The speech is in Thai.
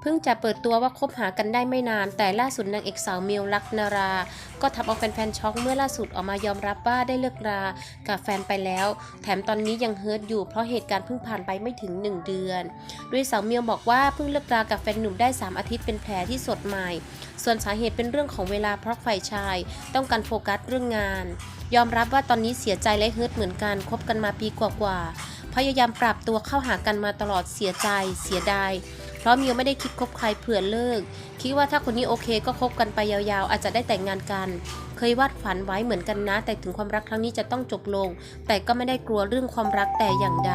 เพิ่งจะเปิดตัวว่าคบหากันได้ไม่นาน แต่ล่าสุดนางเอกสาวมิวลักนารา ก็ทำเอาแฟนๆช็อกเมื่อล่าสุดออกมายอมรับว่าได้เลิกรากับแฟนไปแล้ว แถมตอนนี้ยังเฮิร์ตอยู่เพราะเหตุการณ์เพิ่งผ่านไปไม่ถึง 1 เดือน โดยสาวมิวบอกว่าเพิ่งเลิกรากับแฟนหนุ่มได้ 3 อาทิตย์เป็นแผลที่สดใหม่ ส่วนสาเหตุเป็นเรื่องของเวลาเพราะฝ่ายชาย ต้องการโฟกัสเรื่องงาน ยอมรับว่าตอนนี้เสียใจและเฮิร์ตเหมือนกันคบกันมาปีกว่าๆพยายามปรับตัวเข้าหากันมาตลอดเสียใจ เสียดาย พราะมิวไม่ได้คิดคบใครเผื่อเลิก คิดว่าถ้าคนนี้โอเคก็คบกันไปยาวๆ อาจจะได้แต่งงานกัน เคยวาดฝันไว้เหมือนกันนะ แต่ถึงความรักครั้งนี้จะต้องจบลง แต่ก็ไม่ได้กลัวเรื่องความรักแต่อย่างใด